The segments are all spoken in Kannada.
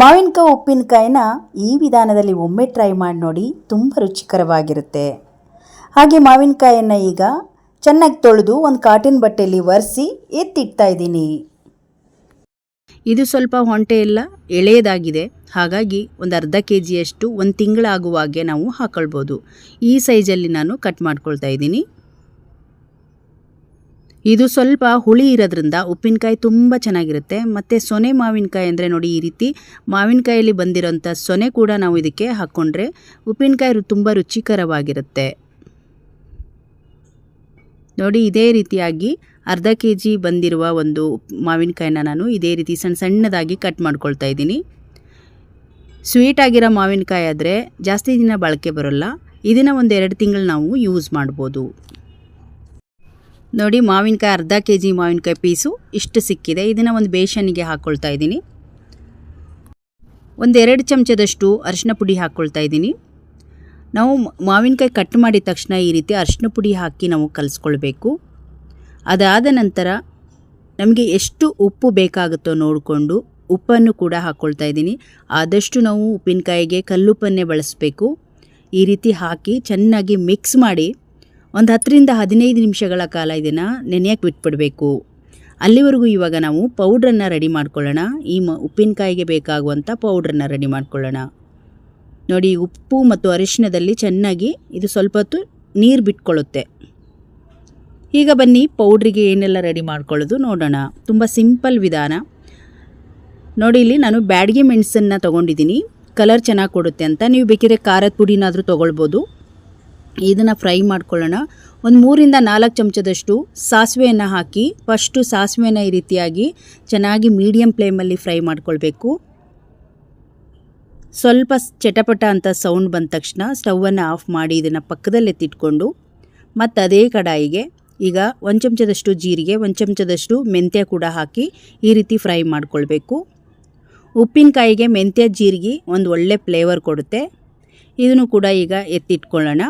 ಮಾವಿನಕಾಯಿ ಉಪ್ಪಿನಕಾಯಿನ ಈ ವಿಧಾನದಲ್ಲಿ ಒಮ್ಮೆ ಟ್ರೈ ಮಾಡಿ ನೋಡಿ ತುಂಬ ರುಚಿಕರವಾಗಿರುತ್ತೆ. ಹಾಗೆ ಮಾವಿನಕಾಯನ್ನು ಈಗ ಚೆನ್ನಾಗಿ ತೊಳೆದು ಒಂದು ಕಾಟಿನ ಬಟ್ಟೆಯಲ್ಲಿ ಒರೆಸಿ ಎತ್ತಿಡ್ತಾ ಇದ್ದೀನಿ. ಇದು ಸ್ವಲ್ಪ ಹೊಂಟೆ ಎಲ್ಲ ಎಳೆಯದಾಗಿದೆ. ಹಾಗಾಗಿ ಒಂದು ಅರ್ಧ ಕೆ ಜಿಯಷ್ಟು ಒಂದು ತಿಂಗಳಾಗುವಾಗೆ ನಾವು ಹಾಕೊಳ್ಬೋದು. ಈ ಸೈಜಲ್ಲಿ ನಾನು ಕಟ್ ಮಾಡ್ಕೊಳ್ತಾ ಇದ್ದೀನಿ. ಇದು ಸ್ವಲ್ಪ ಹುಳಿ ಇರೋದ್ರಿಂದ ಉಪ್ಪಿನಕಾಯಿ ತುಂಬ ಚೆನ್ನಾಗಿರುತ್ತೆ. ಮತ್ತು ಸೊನೆ ಮಾವಿನಕಾಯಿ ಅಂದರೆ ನೋಡಿ ಈ ರೀತಿ ಮಾವಿನಕಾಯಲ್ಲಿ ಬಂದಿರೋಂಥ ಸೊನೆ ಕೂಡ ನಾವು ಇದಕ್ಕೆ ಹಾಕ್ಕೊಂಡ್ರೆ ಉಪ್ಪಿನಕಾಯಿ ತುಂಬ ರುಚಿಕರವಾಗಿರುತ್ತೆ. ನೋಡಿ ಇದೇ ರೀತಿಯಾಗಿ ಅರ್ಧ ಕೆ ಜಿ ಬಂದಿರುವ ಒಂದು ಮಾವಿನಕಾಯಿನ ನಾನು ಇದೇ ರೀತಿ ಸಣ್ಣ ಸಣ್ಣದಾಗಿ ಕಟ್ ಮಾಡ್ಕೊಳ್ತಾ ಇದ್ದೀನಿ. ಸ್ವೀಟ್ ಆಗಿರೋ ಮಾವಿನಕಾಯಿ ಆದರೆ ಜಾಸ್ತಿ ದಿನ ಬಳಕೆ ಬರೋಲ್ಲ. ಇದನ್ನು ಒಂದು ಎರಡು ತಿಂಗಳು ನಾವು ಯೂಸ್ ಮಾಡ್ಬೋದು. ನೋಡಿ, ಮಾವಿನಕಾಯಿ ಅರ್ಧ ಕೆ ಜಿ ಮಾವಿನಕಾಯಿ ಪೀಸು ಇಷ್ಟು ಸಿಕ್ಕಿದೆ. ಇದನ್ನು ಒಂದು ಬೇಸನಿಗೆ ಹಾಕ್ಕೊಳ್ತಾ ಇದ್ದೀನಿ. ಒಂದೆರಡು ಚಮಚದಷ್ಟು ಅರಿಶಿನ ಪುಡಿ ಹಾಕ್ಕೊಳ್ತಾ ಇದ್ದೀನಿ. ನಾವು ಮಾವಿನಕಾಯಿ ಕಟ್ ಮಾಡಿದ ತಕ್ಷಣ ಈ ರೀತಿ ಅರಿಶಿನ ಪುಡಿ ಹಾಕಿ ನಾವು ಕಲಿಸ್ಕೊಳ್ಬೇಕು. ಅದಾದ ನಂತರ ನಮಗೆ ಎಷ್ಟು ಉಪ್ಪು ಬೇಕಾಗುತ್ತೋ ನೋಡಿಕೊಂಡು ಉಪ್ಪನ್ನು ಕೂಡ ಹಾಕ್ಕೊಳ್ತಾ ಇದ್ದೀನಿ. ಆದಷ್ಟು ನಾವು ಉಪ್ಪಿನಕಾಯಿಗೆ ಕಲ್ಲುಪ್ಪನ್ನೇ ಬಳಸಬೇಕು. ಈ ರೀತಿ ಹಾಕಿ ಚೆನ್ನಾಗಿ ಮಿಕ್ಸ್ ಮಾಡಿ ಒಂದು ಹತ್ತರಿಂದ ಹದಿನೈದು ನಿಮಿಷಗಳ ಕಾಲ ಇದನ್ನು ನೆನೆಯಕ್ಕೆ ಬಿಟ್ಬಿಡಬೇಕು. ಅಲ್ಲಿವರೆಗೂ ಇವಾಗ ನಾವು ಪೌಡ್ರನ್ನು ರೆಡಿ ಮಾಡ್ಕೊಳ್ಳೋಣ. ಈ ಮ, ಉಪ್ಪಿನಕಾಯಿಗೆ ಬೇಕಾಗುವಂಥ ಪೌಡ್ರನ್ನು ರೆಡಿ ಮಾಡ್ಕೊಳ್ಳೋಣ. ನೋಡಿ, ಉಪ್ಪು ಮತ್ತು ಅರಿಶಿಣದಲ್ಲಿ ಚೆನ್ನಾಗಿ ಇದು ಸ್ವಲ್ಪ ಹೊತ್ತು ನೀರು ಬಿಟ್ಕೊಳ್ಳುತ್ತೆ. ಈಗ ಬನ್ನಿ ಪೌಡ್ರಿಗೆ ಏನೆಲ್ಲ ರೆಡಿ ಮಾಡ್ಕೊಳ್ಳೋದು ನೋಡೋಣ. ತುಂಬ ಸಿಂಪಲ್ ವಿಧಾನ. ನೋಡಿ, ಇಲ್ಲಿ ನಾನು ಬ್ಯಾಡಗಿ ಮೆಣಸನ್ನು ತೊಗೊಂಡಿದ್ದೀನಿ. ಕಲರ್ ಚೆನ್ನಾಗಿ ಕೊಡುತ್ತೆ ಅಂತ. ನೀವು ಬೇಕಿದ್ರೆ ಖಾರದ ಪುಡಿನಾದರೂ ತೊಗೊಳ್ಬೋದು. ಇದನ್ನು ಫ್ರೈ ಮಾಡ್ಕೊಳ್ಳೋಣ. ಒಂದು ಮೂರಿಂದ ನಾಲ್ಕು ಚಮಚದಷ್ಟು ಸಾಸಿವೆಯನ್ನು ಹಾಕಿ, ಫಸ್ಟು ಸಾಸಿವೆನ ಈ ರೀತಿಯಾಗಿ ಚೆನ್ನಾಗಿ ಮೀಡಿಯಮ್ ಫ್ಲೇಮಲ್ಲಿ ಫ್ರೈ ಮಾಡ್ಕೊಳ್ಬೇಕು. ಸ್ವಲ್ಪ ಚಟಪಟ ಅಂತ ಸೌಂಡ್ ಬಂದ ತಕ್ಷಣ ಸ್ಟವನ್ನು ಆಫ್ ಮಾಡಿ ಇದನ್ನು ಪಕ್ಕದಲ್ಲಿ ಎತ್ತಿಟ್ಕೊಂಡು ಮತ್ತು ಅದೇ ಕಡಾಯಿಗೆ ಈಗ ಒಂದು ಚಮಚದಷ್ಟು ಜೀರಿಗೆ, ಒಂದು ಚಮಚದಷ್ಟು ಮೆಂತ್ಯ ಕೂಡ ಹಾಕಿ ಈ ರೀತಿ ಫ್ರೈ ಮಾಡ್ಕೊಳ್ಬೇಕು. ಉಪ್ಪಿನಕಾಯಿಗೆ ಮೆಂತ್ಯ, ಜೀರಿಗೆ ಒಂದು ಒಳ್ಳೆ ಫ್ಲೇವರ್ ಕೊಡುತ್ತೆ. ಇದನ್ನು ಕೂಡ ಈಗ ಎತ್ತಿಟ್ಕೊಳ್ಳೋಣ.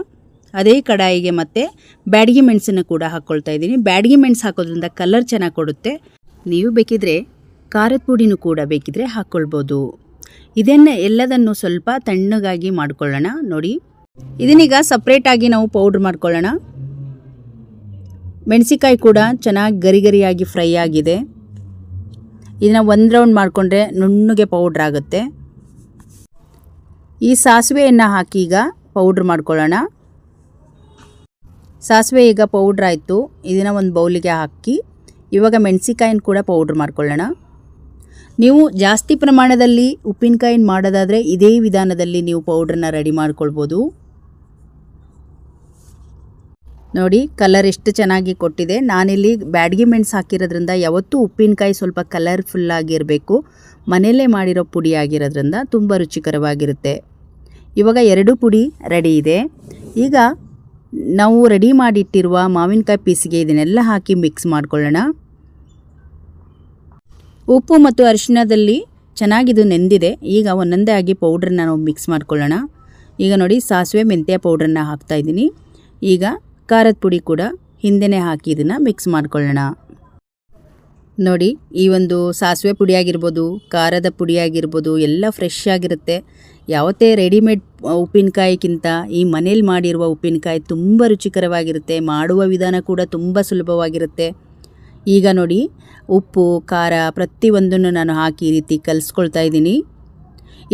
ಅದೇ ಕಡಾಯಿಗೆ ಮತ್ತೆ ಬ್ಯಾಡಗಿ ಮೆಣಸನ್ನು ಕೂಡ ಹಾಕ್ಕೊಳ್ತಾ ಇದ್ದೀನಿ. ಬ್ಯಾಡಗಿ ಮೆಣಸು ಹಾಕೋದ್ರಿಂದ ಕಲರ್ ಚೆನ್ನಾಗಿ ಕೊಡುತ್ತೆ. ನೀವು ಬೇಕಿದ್ರೆ ಖಾರದ ಪುಡಿನೂ ಕೂಡ ಬೇಕಿದ್ರೆ ಹಾಕ್ಕೊಳ್ಬೋದು ಇದನ್ನು ಎಲ್ಲದನ್ನು ಸ್ವಲ್ಪ ತಣ್ಣಗಾಗಿ ಮಾಡ್ಕೊಳ್ಳೋಣ. ನೋಡಿ, ಇದನ್ನೀಗ ಸಪ್ರೇಟಾಗಿ ನಾವು ಪೌಡ್ರ್ ಮಾಡ್ಕೊಳ್ಳೋಣ. ಮೆಣಸಿಕಾಯಿ ಕೂಡ ಚೆನ್ನಾಗಿ ಗರಿ ಗರಿಯಾಗಿ ಫ್ರೈ ಆಗಿದೆ. ಇದನ್ನು ಒಂದು ರೌಂಡ್ ಮಾಡಿಕೊಂಡ್ರೆ ನುಣ್ಣಗೆ ಪೌಡ್ರ್ ಆಗುತ್ತೆ. ಈ ಸಾಸಿವೆಯನ್ನು ಹಾಕಿ ಈಗ ಪೌಡ್ರ್ ಮಾಡ್ಕೊಳ್ಳೋಣ. ಸಾಸಿವೆ ಈಗ ಪೌಡ್ರ್ ಆಯಿತು. ಇದನ್ನು ಒಂದು ಬೌಲಿಗೆ ಹಾಕಿ, ಇವಾಗ ಮೆಣಸಿಕಾಯಿನ ಕೂಡ ಪೌಡ್ರ್ ಮಾಡ್ಕೊಳ್ಳೋಣ. ನೀವು ಜಾಸ್ತಿ ಪ್ರಮಾಣದಲ್ಲಿ ಉಪ್ಪಿನಕಾಯಿನ ಮಾಡೋದಾದರೆ ಇದೇ ವಿಧಾನದಲ್ಲಿ ನೀವು ಪೌಡ್ರನ್ನ ರೆಡಿ ಮಾಡ್ಕೊಳ್ಬೋದು. ನೋಡಿ ಕಲರ್ ಎಷ್ಟು ಚೆನ್ನಾಗಿ ಕೊಟ್ಟಿದೆ. ನಾನಿಲ್ಲಿ ಬ್ಯಾಡ್ಗಿ ಮೆಣಸು ಹಾಕಿರೋದ್ರಿಂದ ಯಾವತ್ತೂ ಉಪ್ಪಿನಕಾಯಿ ಸ್ವಲ್ಪ ಕಲರ್ಫುಲ್ ಆಗಿರಬೇಕು. ಮನೆಯಲ್ಲೇ ಮಾಡಿರೋ ಪುಡಿ ಆಗಿರೋದ್ರಿಂದ ತುಂಬ ರುಚಿಕರವಾಗಿರುತ್ತೆ. ಇವಾಗ ಎರಡು ಪುಡಿ ರೆಡಿ ಇದೆ. ಈಗ ನಾವು ರೆಡಿ ಮಾಡಿಟ್ಟಿರುವ ಮಾವಿನಕಾಯಿ ಪೀಸಿಗೆ ಇದನ್ನೆಲ್ಲ ಹಾಕಿ ಮಿಕ್ಸ್ ಮಾಡ್ಕೊಳ್ಳೋಣ. ಉಪ್ಪು ಮತ್ತು ಅರಿಶಿಣದಲ್ಲಿ ಚೆನ್ನಾಗಿದು ನೆಂದಿದೆ. ಈಗ ಒಂದೊಂದೇ ಆಗಿ ಪೌಡ್ರನ್ನ ನಾವು ಮಿಕ್ಸ್ ಮಾಡ್ಕೊಳ್ಳೋಣ. ಈಗ ನೋಡಿ ಸಾಸಿವೆ ಮೆಂತ್ಯ ಪೌಡ್ರನ್ನ ಹಾಕ್ತಾಯಿದ್ದೀನಿ ಈಗ ಖಾರದ ಪುಡಿ ಕೂಡ ಹಿಂದೆನೇ ಹಾಕಿ ಇದನ್ನು ಮಿಕ್ಸ್ ಮಾಡ್ಕೊಳ್ಳೋಣ. ನೋಡಿ, ಈ ಒಂದು ಸಾಸಿವೆ ಪುಡಿ ಆಗಿರ್ಬೋದು ಖಾರದ ಪುಡಿ ಆಗಿರ್ಬೋದು ಎಲ್ಲ ಫ್ರೆಶ್ ಆಗಿರುತ್ತೆ. ಯಾವತ್ತೇ ರೆಡಿಮೇಡ್ ಉಪ್ಪಿನಕಾಯಿಗಿಂತ ಈ ಮನೇಲಿ ಮಾಡಿರುವ ಉಪ್ಪಿನಕಾಯಿ ತುಂಬ ರುಚಿಕರವಾಗಿರುತ್ತೆ, ಮಾಡುವ ವಿಧಾನ ಕೂಡ ತುಂಬ ಸುಲಭವಾಗಿರುತ್ತೆ. ಈಗ ನೋಡಿ, ಉಪ್ಪು, ಖಾರ ಪ್ರತಿಯೊಂದನ್ನು ನಾನು ಹಾಕಿ ಈ ರೀತಿ ಕಲಿಸ್ಕೊಳ್ತಾ ಇದ್ದೀನಿ.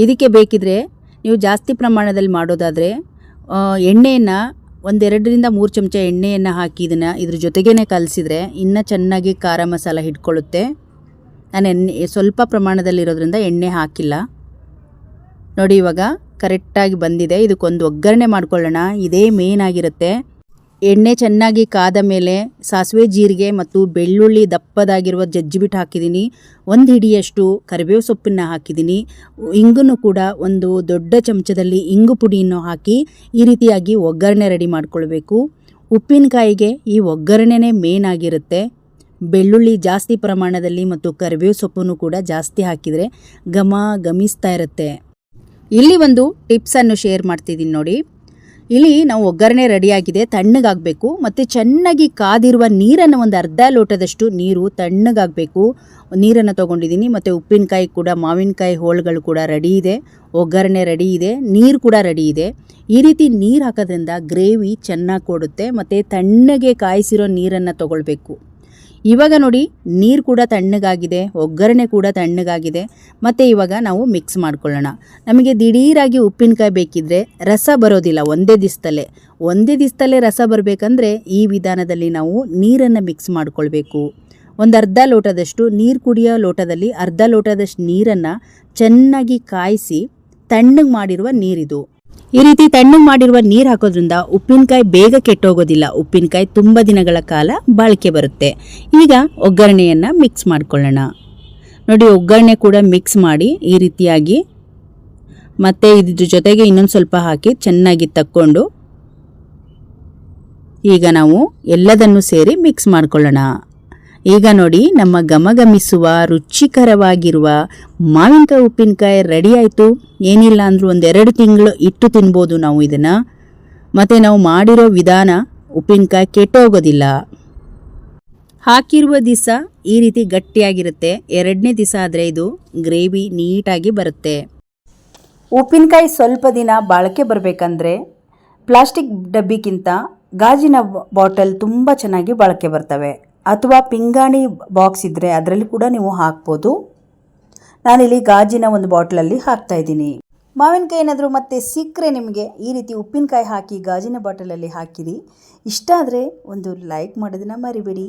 ಇದಕ್ಕೆ ಬೇಕಿದ್ರೆ, ನೀವು ಜಾಸ್ತಿ ಪ್ರಮಾಣದಲ್ಲಿ ಮಾಡೋದಾದರೆ ಎಣ್ಣೆಯನ್ನು ಒಂದೆರಡರಿಂದ ಮೂರು ಚಮಚ ಎಣ್ಣೆಯನ್ನು ಹಾಕಿ ಇದನ್ನು ಇದ್ರ ಜೊತೆಗೇ ಕಲಸಿದ್ರೆ ಇನ್ನೂ ಚೆನ್ನಾಗಿ ಖಾರ ಮಸಾಲ ಹಿಡ್ಕೊಳ್ಳುತ್ತೆ ನಾನು ಎಣ್ಣೆ, ಸ್ವಲ್ಪ ಪ್ರಮಾಣದಲ್ಲಿರೋದ್ರಿಂದ ಎಣ್ಣೆ ಹಾಕಿಲ್ಲ. ನೋಡಿ ಇವಾಗ ಕರೆಕ್ಟಾಗಿ ಬಂದಿದೆ. ಇದಕ್ಕೊಂದು ಒಗ್ಗರಣೆ ಮಾಡ್ಕೊಳ್ಳೋಣ. ಇದೇ ಮೇನ್ ಆಗಿರುತ್ತೆ. ಎಣ್ಣೆ ಚೆನ್ನಾಗಿ ಕಾದ ಮೇಲೆ ಸಾಸಿವೆ ಜೀರಿಗೆ ಮತ್ತು ಬೆಳ್ಳುಳ್ಳಿ ದಪ್ಪದಾಗಿರುವ ಜಜ್ಜಿಬಿಟ್ಟು ಹಾಕಿದ್ದೀನಿ. ಒಂದು ಹಿಡಿಯಷ್ಟು ಕರಿಬೇವು ಸೊಪ್ಪನ್ನು ಹಾಕಿದ್ದೀನಿ. ಇಂಗನ್ನು ಕೂಡ ಒಂದು ದೊಡ್ಡ ಚಮಚದಲ್ಲಿ ಇಂಗು ಪುಡಿಯನ್ನು ಹಾಕಿ ಈ ರೀತಿಯಾಗಿ ಒಗ್ಗರಣೆ ರೆಡಿ ಮಾಡ್ಕೊಳ್ಬೇಕು. ಉಪ್ಪಿನಕಾಯಿಗೆ ಈ ಒಗ್ಗರಣೆನೇ ಮೇನ್ ಆಗಿರುತ್ತೆ. ಬೆಳ್ಳುಳ್ಳಿ ಜಾಸ್ತಿ ಪ್ರಮಾಣದಲ್ಲಿ ಮತ್ತು ಕರಿಬೇವು ಸೊಪ್ಪನ್ನು ಕೂಡ ಜಾಸ್ತಿ ಹಾಕಿದರೆ ಘಮ ಗಮಿಸ್ತಾ ಇರುತ್ತೆ. ಇಲ್ಲಿ ಒಂದು ಟಿಪ್ಸನ್ನು ಶೇರ್ ಮಾಡ್ತಿದ್ದೀನಿ ನೋಡಿ. ಇಲ್ಲಿ ನಾವು ಒಗ್ಗರಣೆ ರೆಡಿಯಾಗಿದೆ, ತಣ್ಣಗಾಗಬೇಕು ಮತ್ತು ಚೆನ್ನಾಗಿ ಕಾದಿರುವ ನೀರನ್ನು ಒಂದು ಅರ್ಧ ಲೋಟದಷ್ಟು ನೀರು ತಣ್ಣಗಾಗಬೇಕು. ನೀರನ್ನು ತೊಗೊಂಡಿದ್ದೀನಿ ಮತ್ತು ಉಪ್ಪಿನಕಾಯಿ ಕೂಡ, ಮಾವಿನಕಾಯಿ ಹೋಳುಗಳು ಕೂಡ ರೆಡಿ ಇದೆ, ಒಗ್ಗರಣೆ ರೆಡಿ ಇದೆ, ನೀರು ಕೂಡ ರೆಡಿ ಇದೆ. ಈ ರೀತಿ ನೀರು ಹಾಕೋದ್ರಿಂದ ಗ್ರೇವಿ ಚೆನ್ನಾಗಿ ಕೊಡುತ್ತೆ ಮತ್ತು ತಣ್ಣಗೆ ಕಾಯಿಸಿರೋ ನೀರನ್ನು ತಗೊಳ್ಬೇಕು. ಇವಾಗ ನೋಡಿ ನೀರು ಕೂಡ ತಣ್ಣಗಾಗಿದೆ, ಒಗ್ಗರಣೆ ಕೂಡ ತಣ್ಣಗಾಗಿದೆ. ಮತ್ತು ಇವಾಗ ನಾವು ಮಿಕ್ಸ್ ಮಾಡ್ಕೊಳ್ಳೋಣ. ನಮಗೆ ದಿಢೀರಾಗಿ ಉಪ್ಪಿನಕಾಯಿ ಬೇಕಿದ್ದರೆ ರಸ ಬರೋದಿಲ್ಲ, ಒಂದೇ ದಿವಸದಲ್ಲೇ ಒಂದೇ ದಿವಸದಲ್ಲೇ ರಸ ಬರಬೇಕಂದ್ರೆ ಈ ವಿಧಾನದಲ್ಲಿ ನಾವು ನೀರನ್ನು ಮಿಕ್ಸ್ ಮಾಡಿಕೊಳ್ಬೇಕು. ಒಂದು ಅರ್ಧ ಲೋಟದಷ್ಟು ನೀರು ಕುಡಿಯೋ ಲೋಟದಲ್ಲಿ ಅರ್ಧ ಲೋಟದಷ್ಟು ನೀರನ್ನು ಚೆನ್ನಾಗಿ ಕಾಯಿಸಿ ತಣ್ಣಗೆ ಮಾಡಿರುವ ನೀರಿದು. ಈ ರೀತಿ ತಣ್ಣಗೆ ಮಾಡಿರುವ ನೀರು ಹಾಕೋದ್ರಿಂದ ಉಪ್ಪಿನಕಾಯಿ ಬೇಗ ಕೆಟ್ಟೋಗೋದಿಲ್ಲ. ಉಪ್ಪಿನಕಾಯಿ ತುಂಬ ದಿನಗಳ ಕಾಲ ಬಾಳಿಕೆ ಬರುತ್ತೆ. ಈಗ ಒಗ್ಗರಣೆಯನ್ನು ಮಿಕ್ಸ್ ಮಾಡ್ಕೊಳ್ಳೋಣ. ನೋಡಿ, ಒಗ್ಗರಣೆ ಕೂಡ ಮಿಕ್ಸ್ ಮಾಡಿ ಈ ರೀತಿಯಾಗಿ ಮತ್ತು ಇದ್ರ ಜೊತೆಗೆ ಇನ್ನೊಂದು ಸ್ವಲ್ಪ ಹಾಕಿ ಚೆನ್ನಾಗಿ ತಕ್ಕೊಂಡು ಈಗ ನಾವು ಎಲ್ಲದನ್ನು ಸೇರಿ ಮಿಕ್ಸ್ ಮಾಡ್ಕೊಳ್ಳೋಣ. ಈಗ ನೋಡಿ ನಮ್ಮ ಗಮಗಮಿಸುವ, ರುಚಿಕರವಾಗಿರುವ ಮಾವಿನಕಾಯಿ ಉಪ್ಪಿನಕಾಯಿ ರೆಡಿ ಆಯಿತು. ಏನಿಲ್ಲ ಅಂದರೂ ಒಂದೆರಡು ತಿಂಗಳು ಇಟ್ಟು ತಿನ್ಬೋದು ನಾವು ಇದನ್ನು. ಮತ್ತು ನಾವು ಮಾಡಿರೋ ವಿಧಾನ ಉಪ್ಪಿನಕಾಯಿ ಕೆಟ್ಟೋಗೋದಿಲ್ಲ. ಹಾಕಿರುವ ದಿವಸ ಈ ರೀತಿ ಗಟ್ಟಿಯಾಗಿರುತ್ತೆ. ಎರಡನೇ ದಿವಸ ಆದರೆ ಇದು ಗ್ರೇವಿ ನೀಟಾಗಿ ಬರುತ್ತೆ. ಉಪ್ಪಿನಕಾಯಿ ಸ್ವಲ್ಪ ದಿನ ಬಾಳಿಕೆ ಬರಬೇಕಂದ್ರೆ ಪ್ಲಾಸ್ಟಿಕ್ ಡಬ್ಬಿಗಿಂತ ಗಾಜಿನ ಬಾಟಲ್ ತುಂಬ ಚೆನ್ನಾಗಿ ಬಾಳಿಕೆ ಬರ್ತವೆ. ಅಥವಾ ಪಿಂಗಾಣಿ ಬಾಕ್ಸ್ ಇದ್ದರೆ ಅದರಲ್ಲಿ ಕೂಡ ನೀವು ಹಾಕ್ಬೋದು. ನಾನಿಲ್ಲಿ ಗಾಜಿನ ಒಂದು ಬಾಟ್ಲಲ್ಲಿ ಹಾಕ್ತಾ ಇದ್ದೀನಿ. ಮಾವಿನಕಾಯಿ ಏನಾದರೂ ಮತ್ತೆ ಸಿಕ್ಕರೆ ನಿಮಗೆ ಈ ರೀತಿ ಉಪ್ಪಿನಕಾಯಿ ಹಾಕಿ ಗಾಜಿನ ಬಾಟಲಲ್ಲಿ ಹಾಕಿರಿ. ಇಷ್ಟ ಆದರೆ ಒಂದು ಲೈಕ್ ಮಾಡೋದನ್ನು ಮರಿಬೇಡಿ.